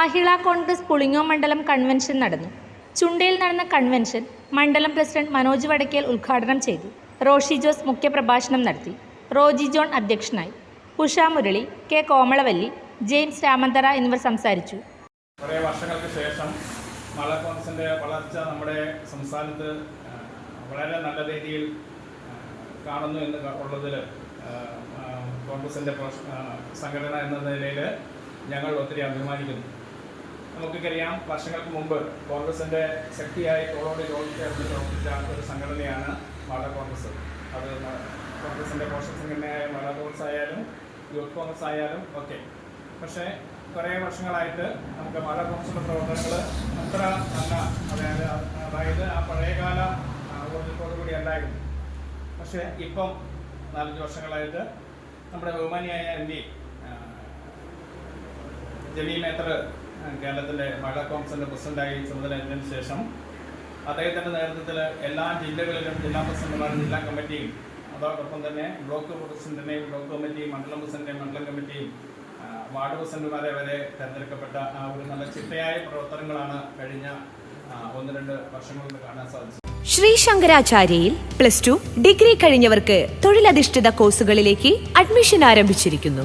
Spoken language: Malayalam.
മഹിളാ കോൺഗ്രസ് പുളിങ്ങോ മണ്ഡലം കൺവെൻഷൻ നടന്നു. ചുണ്ടയിൽ നടന്ന കൺവെൻഷൻ മണ്ഡലം പ്രസിഡന്റ് മനോജ് വടക്കേൽ ഉദ്ഘാടനം ചെയ്തു. റോഷി ജോസ് മുഖ്യപ്രഭാഷണം നടത്തി. റോജി ജോൺ അധ്യക്ഷനായി. ഉഷ മുരളി കെ കോമളവല്ലി ജെയിംസ് രാമന്തറ എന്നിവർ സംസാരിച്ചു. കുറേ വർഷങ്ങൾക്ക് ശേഷം മഹിളാ കോൺഗ്രസിന്റെ വളർച്ച നമ്മുടെ സംസ്ഥാനത്ത് വളരെ നല്ല രീതിയിൽ കാണുന്നു എന്ന് ഉള്ളതിൽ കോൺഗ്രസിന്റെ സംഘടന എന്ന നിലയിൽ ഞങ്ങൾ ഒത്തിരി അഭിമാനിക്കുന്നു. നമുക്കറിയാം വർഷങ്ങൾക്ക് മുമ്പ് കോൺഗ്രസിന്റെ ശക്തിയായി തോളോട് തോൾ ചേർന്ന് പ്രവർത്തിച്ച ഒരു സംഘടനയാണ് മാഡ കോൺഗ്രസ്. അത് കോൺഗ്രസിന്റെ പോഷക സംഘടനയായ മാഡ കോൺഗ്രസ് ആയാലും യൂത്ത് കോൺഗ്രസ് ആയാലും ഒക്കെ. പക്ഷേ കുറേ വർഷങ്ങളായിട്ട് നമുക്ക് മാഡ കോൺഗ്രസിന്റെ പ്രവർത്തനങ്ങൾ അത്ര നല്ല അതായത് അതായത് ആ പഴയകാല ഊർജത്തോടു കൂടി അല്ലായിരുന്നു. പക്ഷേ ഇപ്പം നാലഞ്ച് വർഷങ്ങളായിട്ട് നമ്മുടെ ബഹുമാനിയായ എം പി ജമീൽ മേത്തർ കേരളത്തിന്റെ മഹിളാ കോൺഗ്രസിന്റെ പ്രസിഡന്റായി ചുമതലയേറ്റതിനു ശേഷം അദ്ദേഹത്തിന്റെ നേതൃത്വത്തിൽ എല്ലാ ജില്ലകളിലും ജില്ലാ പ്രസിഡന്റുമാരും ജില്ലാ കമ്മിറ്റിയും അതോടൊപ്പം തന്നെ ബ്ലോക്ക് പ്രസിഡന്റിനെയും ബ്ലോക്ക് കമ്മിറ്റിയും മണ്ഡലം പ്രസിഡന്റിനെയും മണ്ഡലം കമ്മിറ്റിയും വാർഡ് പ്രസിഡന്റുമാരെ വരെ തിരഞ്ഞെടുക്കപ്പെട്ട ആ ഒരു നല്ല ചിട്ടയായ പ്രവർത്തനങ്ങളാണ് കഴിഞ്ഞ ഒന്ന് രണ്ട് വർഷങ്ങൾ കൊണ്ട് കാണാൻ സാധിച്ചത്. ശ്രീ ശങ്കരാചാര്യയിൽ പ്ലസ് ടു ഡിഗ്രി കഴിഞ്ഞവർക്ക് തൊഴിലധിഷ്ഠിത കോഴ്സുകളിലേക്ക് അഡ്മിഷൻ ആരംഭിച്ചിരിക്കുന്നു.